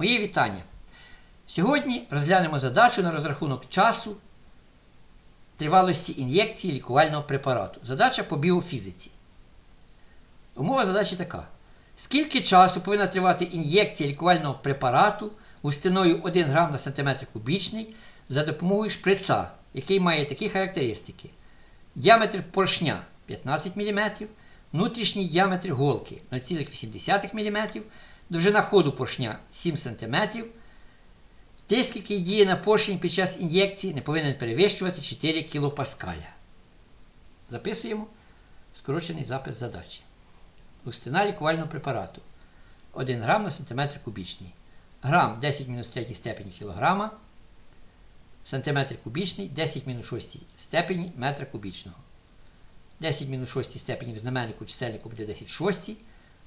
Мої вітання. Сьогодні розглянемо задачу на розрахунок часу тривалості ін'єкції лікувального препарату. Задача по біофізиці. Умова задачі така. Скільки часу повинна тривати ін'єкція лікувального препарату густиною 1 грам на сантиметр кубічний за допомогою шприца, який має такі характеристики. Діаметр поршня 15 мм, внутрішній діаметр голки 0,8 мм, довжина ходу поршня 7 см, тиск, який діє на поршень під час ін'єкції, не повинен перевищувати 4 кПа. Записуємо скорочений запис задачі. Густина лікувального препарату 1 грам на сантиметр кубічний. Грам 10 мінус 3 степені кілограма. Сантиметр кубічний 10 мінус 6 степені метра кубічного. 10 мінус 6 степені в знаменнику чисельнику буде 10 шості.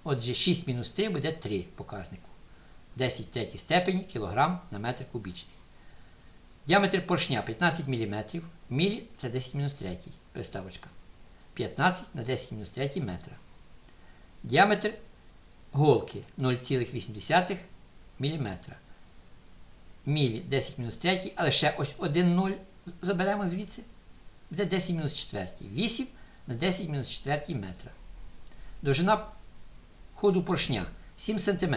Отже, 6 мінус 3 буде 3 показнику. 10 третій степені кілограм на метр кубічний. Діаметр поршня 15 мм. В мірі це 10 мінус 3 приставочка. 15 на 10 мінус 3 метра. Діаметр голки 0,8 мм. Мілі 10 мінус 3, але ще ось 1 0 заберемо звідси. Буде 10 мінус 4. 8 на 10 мінус 4 метра. Довжина ходу поршня 7 см.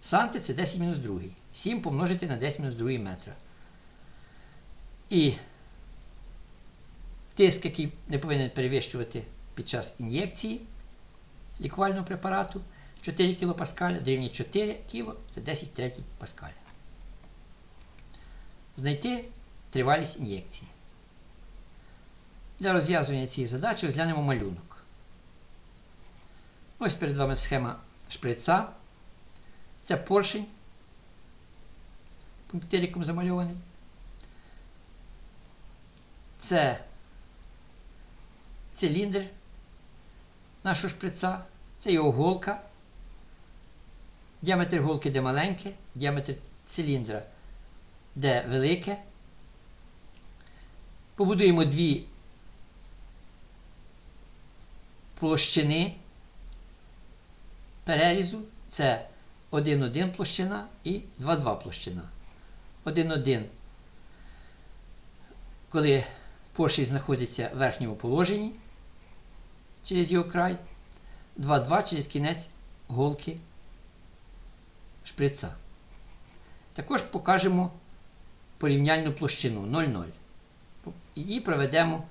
Санти це 10 мінус 2. 7 помножити на 10 мінус 2 метра. І тиск, який не повинен перевищувати під час ін'єкції лікувального препарату 4 кПа дорівнює 4 кг це 10 третій паскаля. Знайти тривалість ін'єкції. Для розв'язування цієї задачі розглянемо малюнок. Ось перед вами схема шприца. Це поршень, пунктириком замальований. Це циліндр нашого шприца, це його голка. Діаметр голки де маленький, діаметр циліндра де велике. Побудуємо дві площини перерізу. Це 1,1 площина і 2,2 площина. 1,1, коли поршень знаходиться в верхньому положенні через його край, 2,2 через кінець голки шприца. Також покажемо порівняльну площину 0,0. І проведемо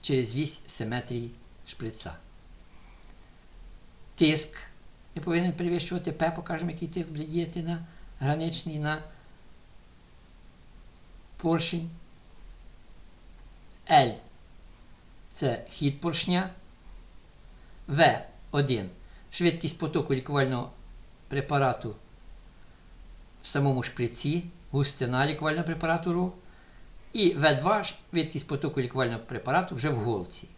через вісь симетрії шприца. Тиск не повинен перевищувати П, покажемо, який тиск буде діяти на граничний на поршень. L це хід поршня. В1 швидкість потоку лікувального препарату в самому шприці, густина лікувального препарату РУ. І В2 швидкість потоку лікувального препарату вже в голці.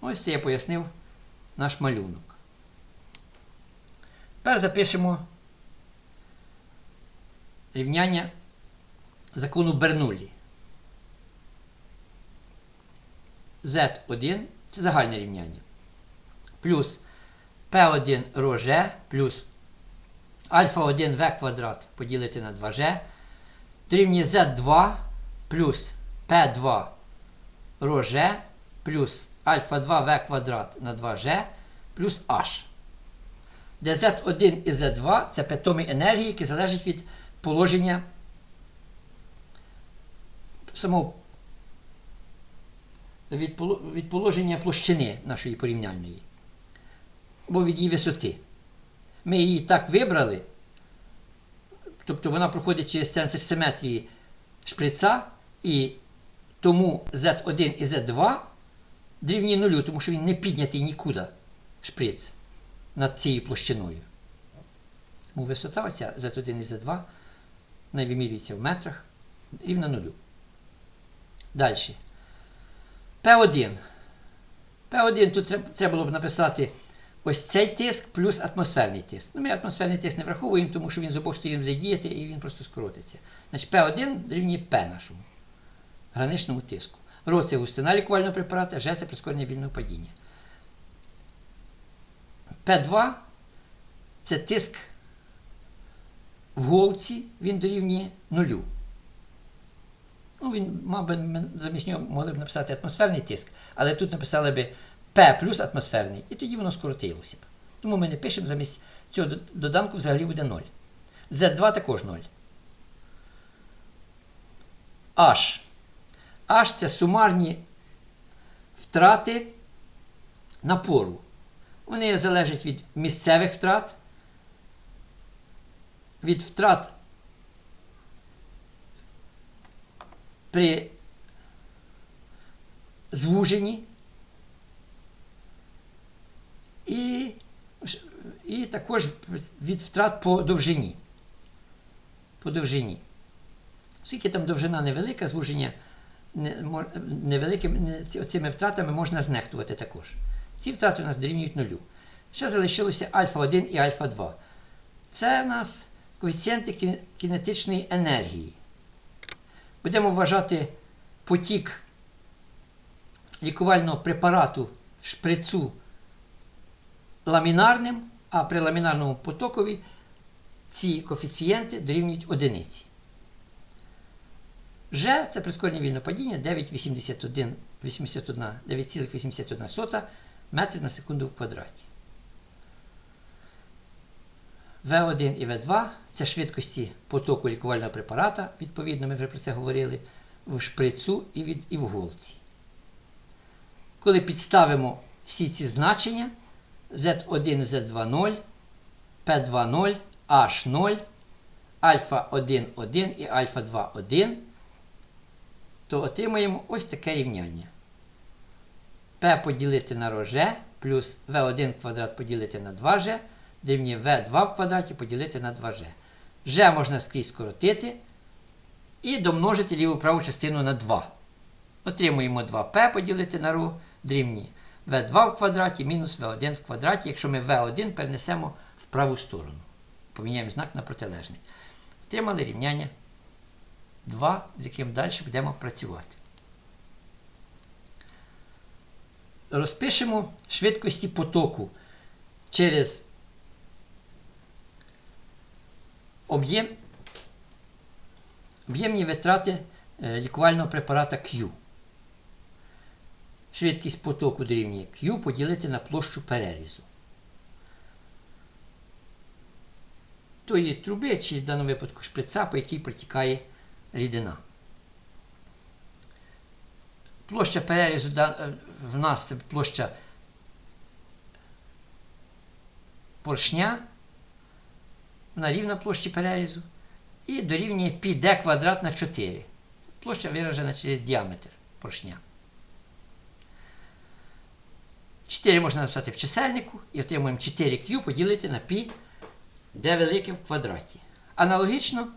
Ось це я пояснив наш малюнок. Тепер запишемо рівняння закону Бернуллі. Z1 це загальне рівняння. Плюс P1 ρg плюс альфа 1 v квадрат поділити на 2g дорівнює z2 плюс p2 ρg плюс альфа 2 v квадрат на 2g плюс h. Де z1 і z2 це питомі енергії, які залежать від положення самого від, положення площини нашої порівняльної. Або від її висоти. Ми її так вибрали, тобто вона проходить через центр симетрії шприца, і тому Z1 і Z2 дорівнює нулю, тому що він не піднятий нікуди шприц над цією площиною. Тому висота оця Z1 і Z2 не вимірюється в метрах рівна нулю. Далі. P1. P1 тут треба було б написати ось цей тиск плюс атмосферний тиск. Ну, Ми атмосферний тиск не враховуємо, тому що він з обох сторін буде діяти і він просто скоротиться. Значить, P1 рівнює P нашому граничному тиску. Ро це густина лікувального препарату, G це прискорення вільного падіння. P2 це тиск в голці, він дорівнює нулю. Ну, він, мабуть, замість нього могли б написати атмосферний тиск, але тут написали би P плюс атмосферний, і тоді воно скоротилося б. Тому ми не пишемо замість цього доданку взагалі буде 0. Z2 також 0. H. H це сумарні втрати напору. Вони залежать від місцевих втрат, від втрат при звуженні і, і також від втрат по довжині. По довжині. Оскільки там довжина невелика, звуження не- мо- невелике, не- ці- цими втратами можна знехтувати також. Ці втрати у нас дорівнюють нулю. Ще залишилося альфа-1 і альфа-2. Це у нас коефіцієнти кінетичної енергії. Будемо вважати потік лікувального препарату в шприцу ламінарним, а при ламінарному потокові ці коефіцієнти дорівнюють одиниці. Ж це прискорення вільного падіння 9,81 81 9,81 метрів на секунду в квадраті. В1 і В2 це швидкості потоку лікувального препарата, відповідно, ми вже про це говорили, в шприцу і, від, і в голці. Коли підставимо всі ці значення Z1, Z2 0, P2 0, H 0, альфа 1 1 і альфа 2 1, то отримаємо ось таке рівняння. P поділити на ρ плюс V1 квадрат поділити на 2G дорівнює V2 в квадраті поділити на 2G. G можна скрізь скоротити і домножити ліву праву частину на 2. Отримуємо 2P поділити на ρ дорівнює V2 в квадраті мінус V1 в квадраті, якщо ми V1 перенесемо в праву сторону. Поміняємо знак на протилежний. Отримали рівняння 2, з яким далі будемо працювати. Розпишемо швидкості потоку через об'єм, об'ємні витрати е, лікувального препарата Q. Швидкість потоку дорівнює Q поділити на площу перерізу. Тої труби, чи в даному випадку шприца, по якій протікає рідина. Площа перерізу е, в нас це площа поршня, вона рівна площі перерізу, і дорівнює πd квадрат на 4. Площа виражена через діаметр поршня. 4 можна написати в чисельнику і отримуємо 4q поділити на π, де велике в квадраті. Аналогічно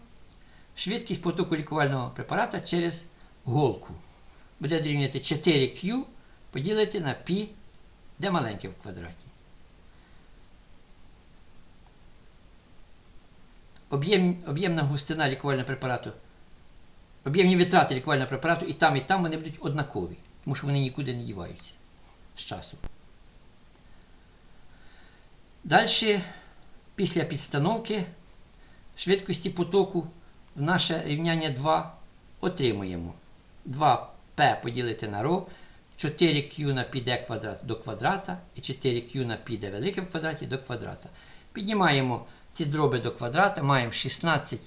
швидкість потоку лікувального препарата через голку. Буде дорівнювати 4q поділити на π, де маленьке в квадраті. Об'єм, об'ємна густина лікувального препарату, об'ємні витрати лікувального препарату і там, і там вони будуть однакові, тому що вони нікуди не діваються з часу. Далі, після підстановки швидкості потоку наше рівняння 2 отримуємо. 2p поділити на ρ, 4q на піде квадрат до квадрата і 4q на піде велике в квадраті до квадрата. Піднімаємо ці дроби до квадрата, маємо 16q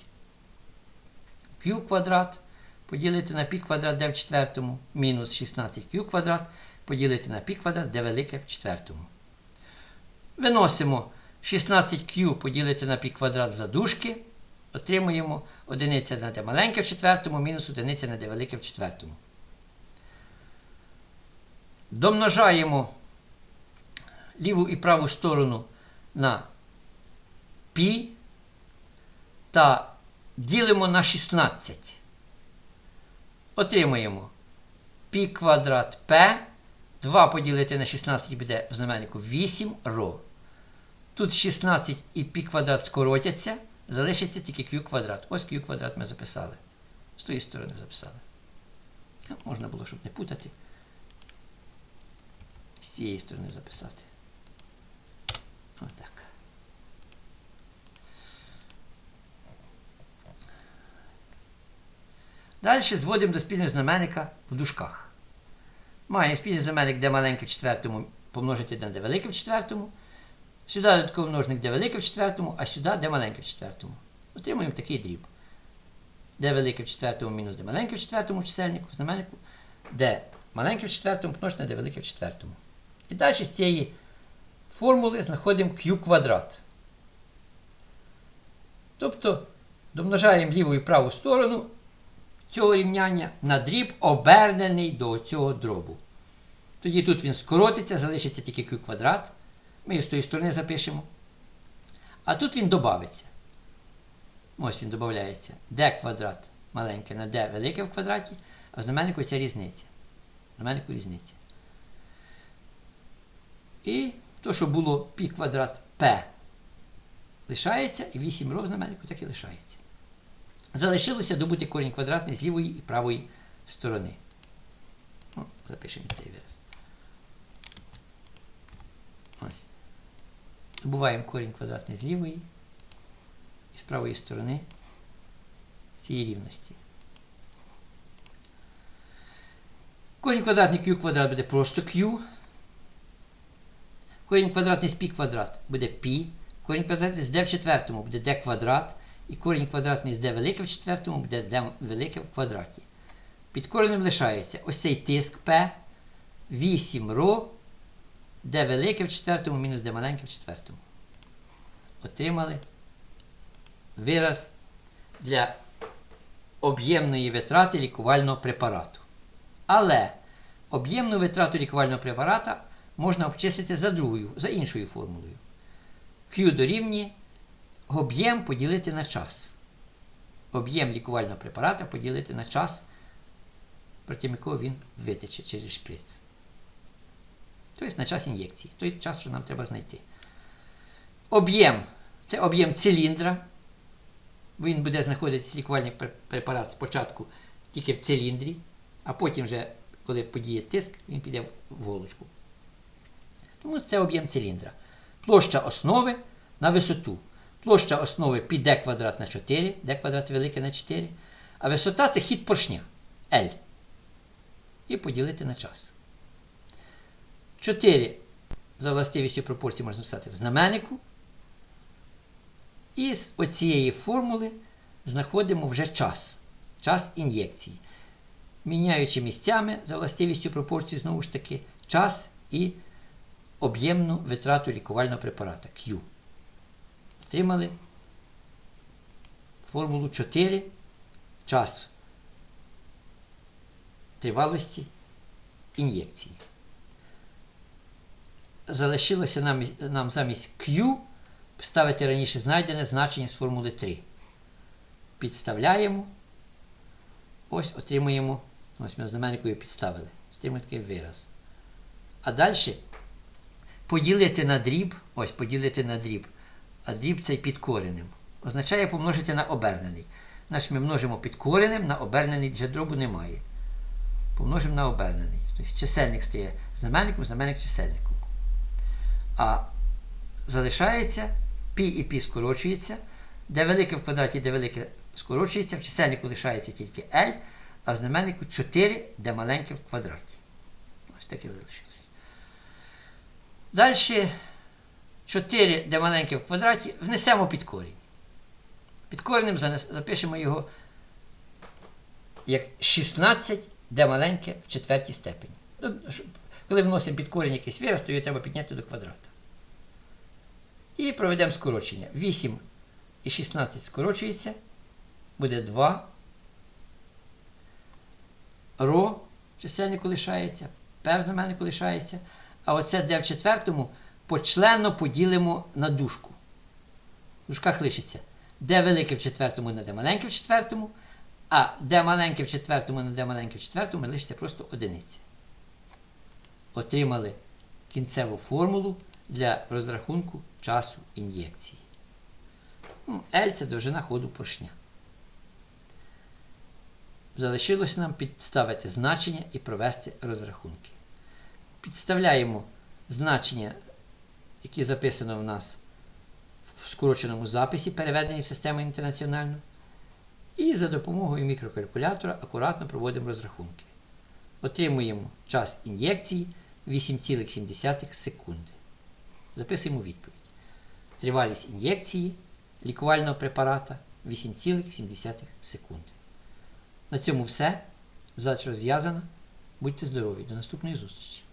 квадрат поділити на пі квадрат, де в четвертому, мінус 16q квадрат поділити на пі квадрат, де велике в четвертому. Виносимо 16q поділити на пі квадрат задушки. Отримуємо одиниця на d маленьке в четвертому, мінус одиниця на d велике в четвертому. Домножаємо ліву і праву сторону на π та ділимо на 16. Отримуємо π квадрат p. 2 поділити на 16 буде в знаменнику 8 ро. Тут 16 і π квадрат скоротяться, Залишиться тільки Q квадрат. Ось Q квадрат ми записали. З тої сторони записали. Як можна було, щоб не путати. З цієї сторони записати. Отак. Далі зводимо до спільного знаменника в дужках. Має спільний знаменник, де маленьке в четвертому помножити на де велике в четвертому. Сюди додатковий множник, де велике в четвертому, а сюди де маленьке в четвертому. Отримуємо такий дріб. Де велике в четвертому мінус де маленьке в четвертому в чисельнику, в знаменнику, де маленьке в четвертому помножити де велике в четвертому. І далі з цієї формули знаходимо q квадрат. Тобто домножаємо ліву і праву сторону цього рівняння на дріб, обернений до цього дробу. Тоді тут він скоротиться, залишиться тільки q квадрат. Ми з тої сторони запишемо. А тут він додається. Ось він додається. d квадрат маленьке на d велике в квадраті, а знаменнику ця різниця. Знаменнику різниця. І то, що було π квадрат p, лишається, і 8 ров знаменнику так і лишається. Залишилося добути корінь квадратний з лівої і правої сторони. Ну, Запишемо цей вираз. Ось. Добуваємо корінь квадратний з лівої і з правої сторони цієї рівності. Корінь квадратний q квадрат буде просто q. Корінь квадратний з π квадрат буде π. Корінь квадратний з d в четвертому буде d квадрат. І корінь квадратний з d велике в четвертому буде d велике в квадраті. Під коренем лишається ось цей тиск P, 8 ро, d велике в четвертому мінус d маленьке в четвертому. Отримали вираз для об'ємної витрати лікувального препарату. Але об'ємну витрату лікувального препарата можна обчислити за другою, за іншою формулою. Q дорівнює об'єм поділити на час. Об'єм лікувального препарата поділити на час, протягом якого він витече через шприц. Тобто на час ін'єкції. Той час, що нам треба знайти. Об'єм це об'єм циліндра. Він буде знаходитися лікувальний препарат спочатку тільки в циліндрі, а потім, вже, коли подіє тиск, він піде в голочку. Тому це об'єм циліндра. Площа основи на висоту. Площа основи під d квадрат на 4, d квадрат велике на 4. А висота це хід поршня L. І поділити на час. 4 за властивістю пропорції можна писати в знаменнику. І з оцієї формули знаходимо вже час. Час ін'єкції. Міняючи місцями за властивістю пропорції, знову ж таки, час і об'ємну витрату лікувального препарата Q. Отримали формулу 4 час тривалості ін'єкції. Залишилося нам, нам замість Q ставити раніше знайдене значення з формули 3. Підставляємо. Ось отримуємо. Ось ми знаменникою підставили. Отримуємо такий вираз. А далі поділити на дріб. Ось поділити на дріб. А дріб цей під коренем. Означає помножити на обернений. Значить, ми множимо під коренем, на обернений вже дробу немає. Помножимо на обернений. Тобто чисельник стає знаменником, знаменник чисельником. А залишається π і π скорочується. Де велике в квадраті, де велике скорочується, в чисельнику лишається тільки L, а в знаменнику 4, де маленьке в квадраті. Ось таке залишилося. Далі 4, де маленьке в квадраті, внесемо під корінь. Під коренем запишемо його як 16, де маленьке в четвертій степені. Коли вносимо під корінь якийсь вираз, то його треба підняти до квадрата. І проведемо скорочення. 8 і 16 скорочується. Буде 2. Ро чисельнику лишається, пер знаменнику лишається. А оце де в четвертому почленно поділимо на дужку. В дужках лишиться. Де велике в четвертому на де маленьке в четвертому. А де маленьке в четвертому на де маленьке в четвертому лишиться просто одиниця. Отримали кінцеву формулу для розрахунку часу ін'єкції. Ну, L це довжина ходу поршня. Залишилося нам підставити значення і провести розрахунки. Підставляємо значення, які записано в нас в скороченому записі, переведені в систему інтернаціональну. І за допомогою мікрокалькулятора акуратно проводимо розрахунки. Отримуємо час ін'єкції 8,7 секунди. Записуємо відповідь. Тривалість ін'єкції лікувального препарата 8,7 секунди. На цьому все. Задача розв'язана. Будьте здорові. До наступної зустрічі!